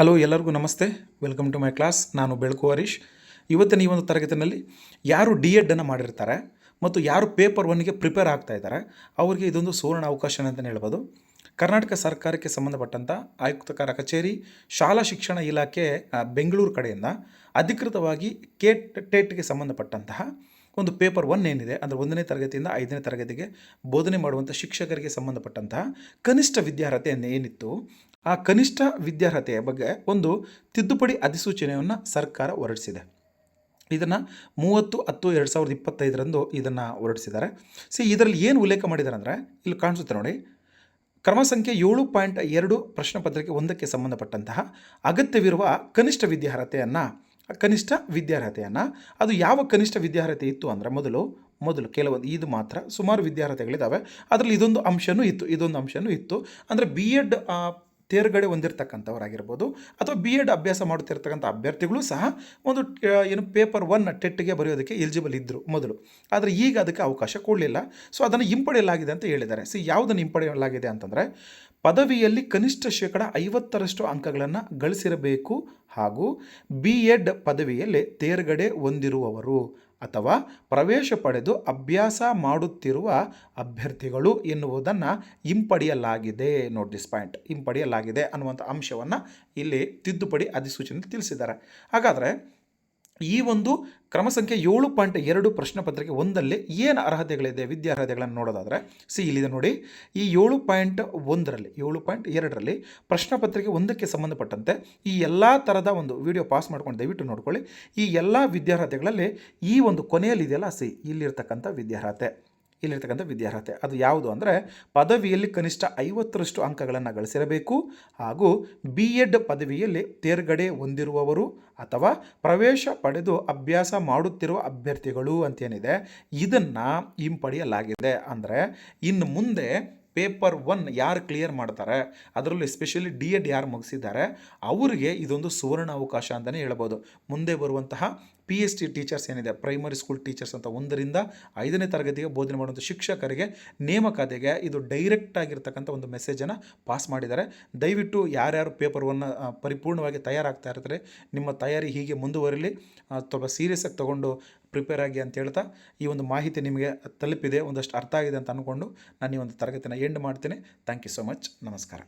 Hello ಎಲ್ಲರಿಗೂ ನಮಸ್ತೆ. Welcome to my class ನಾನು ಬೆಳಕು ಹರೀಶ್. ಇವತ್ತಿನ ಈ ಒಂದು ತರಗತಿನಲ್ಲಿ ಯಾರು ಡಿ ಎಡ್ಡನ್ನು ಮಾಡಿರ್ತಾರೆ ಮತ್ತು ಯಾರು ಪೇಪರ್ ಒನ್ಗೆ ಪ್ರಿಪೇರ್ ಆಗ್ತಾ ಇದ್ದಾರೆ, ಅವರಿಗೆ ಇದೊಂದು ಸುವರ್ಣ ಅವಕಾಶ ಅಂತಲೇ ಹೇಳ್ಬೋದು. ಕರ್ನಾಟಕ ಸರ್ಕಾರಕ್ಕೆ ಸಂಬಂಧಪಟ್ಟಂಥ ಆಯುಕ್ತಕರ ಕಚೇರಿ, ಶಾಲಾ ಶಿಕ್ಷಣ ಇಲಾಖೆ ಬೆಂಗಳೂರು ಕಡೆಯಿಂದ ಅಧಿಕೃತವಾಗಿ ಕೇಟ್ ಟೇಟ್ಗೆ ಸಂಬಂಧಪಟ್ಟಂತಹ ಒಂದು ಪೇಪರ್ ಒನ್ ಏನಿದೆ, ಅಂದರೆ ಒಂದನೇ ತರಗತಿಯಿಂದ ಐದನೇ ತರಗತಿಗೆ ಬೋಧನೆ ಮಾಡುವಂಥ ಶಿಕ್ಷಕರಿಗೆ ಸಂಬಂಧಪಟ್ಟಂತಹ ಕನಿಷ್ಠ ವಿದ್ಯಾರ್ಹತೆ ಏನಿತ್ತು ಆ ಕನಿಷ್ಠ ವಿದ್ಯಾರ್ಹತೆಯ ಬಗ್ಗೆ ಒಂದು ತಿದ್ದುಪಡಿ ಅಧಿಸೂಚನೆಯನ್ನು ಸರ್ಕಾರ ಹೊರಡಿಸಿದೆ. ಇದನ್ನು ಮೂವತ್ತು ಹತ್ತು ಎರಡು ಸಾವಿರದ ಇಪ್ಪತ್ತೈದರಂದು ಇದನ್ನು ಹೊರಡಿಸಿದ್ದಾರೆ. ಸಿ, ಇದರಲ್ಲಿ ಏನು ಉಲ್ಲೇಖ ಮಾಡಿದ್ದಾರೆ ಅಂದರೆ, ಇಲ್ಲಿ ಕಾಣಿಸುತ್ತೆ ನೋಡಿ. ಕ್ರಮ ಸಂಖ್ಯೆ ಏಳು ಪಾಯಿಂಟ್ ಎರಡು ಪ್ರಶ್ನೆ ಪತ್ರಿಕೆ ಒಂದಕ್ಕೆ ಸಂಬಂಧಪಟ್ಟಂತಹ ಅಗತ್ಯವಿರುವ ಕನಿಷ್ಠ ವಿದ್ಯಾರ್ಹತೆಯನ್ನು ಕನಿಷ್ಠ ವಿದ್ಯಾರ್ಹತೆಯನ್ನು, ಅದು ಯಾವ ಕನಿಷ್ಠ ವಿದ್ಯಾರ್ಹತೆ ಇತ್ತು ಅಂದರೆ ಮೊದಲು ಮೊದಲು ಕೆಲವೊಂದು ಇದು ಮಾತ್ರ, ಸುಮಾರು ವಿದ್ಯಾರ್ಹತೆಗಳಿದ್ದಾವೆ ಅದರಲ್ಲಿ ಇದೊಂದು ಅಂಶವೂ ಇತ್ತು, ಇದೊಂದು ಅಂಶವೂ ಇತ್ತು. ಅಂದರೆ ಬಿ ಎಡ್ ತೇರ್ಗಡೆ ಹೊಂದಿರತಕ್ಕಂಥವರಾಗಿರ್ಬೋದು ಅಥವಾ ಬಿ ಎಡ್ ಅಭ್ಯಾಸ ಮಾಡುತ್ತಿರ್ತಕ್ಕಂಥ ಅಭ್ಯರ್ಥಿಗಳು ಸಹ ಒಂದು ಏನು ಪೇಪರ್ ಒನ್ ಟೆಟ್ಗೆ ಬರೆಯೋದಕ್ಕೆ ಎಲಿಜಿಬಲ್ ಇದ್ದರು ಮೊದಲು. ಆದರೆ ಈಗ ಅದಕ್ಕೆ ಅವಕಾಶ ಕೊಡಲಿಲ್ಲ. ಸೊ ಅದನ್ನು ಹಿಂಪಡೆಯಲಾಗಿದೆ ಅಂತ ಹೇಳಿದ್ದಾರೆ. ಸಿ ಯಾವುದನ್ನು ಹಿಂಪಡೆಯಲಾಗಿದೆ ಅಂತಂದರೆ, ಪದವಿಯಲ್ಲಿ ಕನಿಷ್ಠ ಶೇಕಡ ಐವತ್ತರಷ್ಟು ಅಂಕಗಳನ್ನು ಗಳಿಸಿರಬೇಕು ಹಾಗೂ ಬಿ ಎಡ್ ಪದವಿಯಲ್ಲಿ ತೇರ್ಗಡೆ ಹೊಂದಿರುವವರು. ಅಥವಾ ಪ್ರವೇಶ ಪಡೆದು ಅಭ್ಯಾಸ ಮಾಡುತ್ತಿರುವ ಅಭ್ಯರ್ಥಿಗಳು ಎನ್ನುವುದನ್ನು ಹಿಂಪಡೆಯಲಾಗಿದೆ. ನೋಟ್ ದಿಸ್ ಪಾಯಿಂಟ್ ಹಿಂಪಡೆಯಲಾಗಿದೆ ಅನ್ನುವಂಥ ಅಂಶವನ್ನು ಇಲ್ಲಿ ತಿದ್ದುಪಡಿ ಅಧಿಸೂಚನೆ ತಿಳಿಸಿದ್ದಾರೆ. ಹಾಗಾದರೆ ಈ ಒಂದು ಕ್ರಮ ಸಂಖ್ಯೆ ಏಳು ಪಾಯಿಂಟ್ ಎರಡು ಪ್ರಶ್ನೆ ಪತ್ರಿಕೆ ಒಂದಲ್ಲಿ ಏನು ಅರ್ಹತೆಗಳಿದೆ ವಿದ್ಯಾರ್ಹತೆಗಳನ್ನು ನೋಡೋದಾದರೆ, ಸಿ ಇಲ್ಲಿದೆ ನೋಡಿ. ಈ ಏಳು ಪಾಯಿಂಟ್ ಒಂದರಲ್ಲಿ, ಏಳು ಪಾಯಿಂಟ್ ಎರಡರಲ್ಲಿ ಪ್ರಶ್ನೆ ಪತ್ರಿಕೆ ಒಂದಕ್ಕೆ ಸಂಬಂಧಪಟ್ಟಂತೆ ಈ ಎಲ್ಲ ಥರದ ಒಂದು ವಿಡಿಯೋ ಪಾಸ್ ಮಾಡ್ಕೊಂಡು ದಯವಿಟ್ಟು ನೋಡ್ಕೊಳ್ಳಿ. ಈ ಎಲ್ಲ ವಿದ್ಯಾರ್ಹತೆಗಳಲ್ಲಿ ಈ ಒಂದು ಕೊನೆಯಲ್ಲಿ ಇದೆಯಲ್ಲ ಸಿ, ಇಲ್ಲಿರ್ತಕ್ಕಂಥ ವಿದ್ಯಾರ್ಹತೆ ಇಲ್ಲಿರ್ತಕ್ಕಂಥ ವಿದ್ಯಾರ್ಹತೆ. ಅದು ಯಾವುದು ಅಂದರೆ ಪದವಿಯಲ್ಲಿ ಕನಿಷ್ಠ ಐವತ್ತರಷ್ಟು ಅಂಕಗಳನ್ನು ಗಳಿಸಿರಬೇಕು ಹಾಗೂ ಬಿ ಎಡ್ ಪದವಿಯಲ್ಲಿ ತೇರ್ಗಡೆ ಹೊಂದಿರುವವರು ಅಥವಾ ಪ್ರವೇಶ ಪಡೆದು ಅಭ್ಯಾಸ ಮಾಡುತ್ತಿರುವ ಅಭ್ಯರ್ಥಿಗಳು ಅಂತೇನಿದೆ, ಇದನ್ನು ಹಿಂಪಡೆಯಲಾಗಿದೆ. ಅಂದರೆ ಇನ್ನು ಮುಂದೆ ಪೇಪರ್ ಒನ್ ಯಾರು ಕ್ಲಿಯರ್ ಮಾಡ್ತಾರೆ, ಅದರಲ್ಲೂ ಎಸ್ಪೆಷಲಿ ಡಿ ಎಡ್ ಯಾರು ಮುಗಿಸಿದ್ದಾರೆ, ಅವರಿಗೆ ಇದೊಂದು ಸುವರ್ಣ ಅವಕಾಶ ಅಂತಲೇ ಹೇಳ್ಬೋದು. ಮುಂದೆ ಬರುವಂತಹ ಪಿ ಎಚ್ ಡಿ ಟೀಚರ್ಸ್ ಏನಿದೆ ಪ್ರೈಮರಿ ಸ್ಕೂಲ್ ಟೀಚರ್ಸ್ ಅಂತ ಒಂದರಿಂದ ಐದನೇ ತರಗತಿಗೆ ಬೋಧನೆ ಮಾಡುವಂಥ ಶಿಕ್ಷಕರಿಗೆ ನೇಮಕಾತಿಗೆ ಇದು ಡೈರೆಕ್ಟ್ ಆಗಿರ್ತಕ್ಕಂಥ ಒಂದು ಮೆಸೇಜನ್ನು ಪಾಸ್ ಮಾಡಿದ್ದಾರೆ. ದಯವಿಟ್ಟು ಯಾರ್ಯಾರು ಪೇಪರ್ ಒನ್ನ ಪರಿಪೂರ್ಣವಾಗಿ ತಯಾರಾಗ್ತಾ ಇರ್ತಾರೆ, ನಿಮ್ಮ ತಯಾರಿ ಹೀಗೆ ಮುಂದುವರಿಲಿ ಸ್ವಲ್ಪ ಸೀರಿಯಸ್ ಆಗಿ ತೊಗೊಂಡು ಪ್ರಿಪೇರ್ ಆಗಿ ಅಂತ ಹೇಳ್ತಾ ಈ ಒಂದು ಮಾಹಿತಿ ನಿಮಗೆ ತಲುಪಿದೆ, ಒಂದಷ್ಟು ಅರ್ಥ ಆಗಿದೆ ಅಂತ ಅಂದ್ಕೊಂಡು ನಾನು ಈ ಒಂದು ತರಗತಿನ ಎಂಡ್ ಮಾಡ್ತೀನಿ. ಥ್ಯಾಂಕ್ ಯು ಸೊ ಮಚ್ ನಮಸ್ಕಾರ.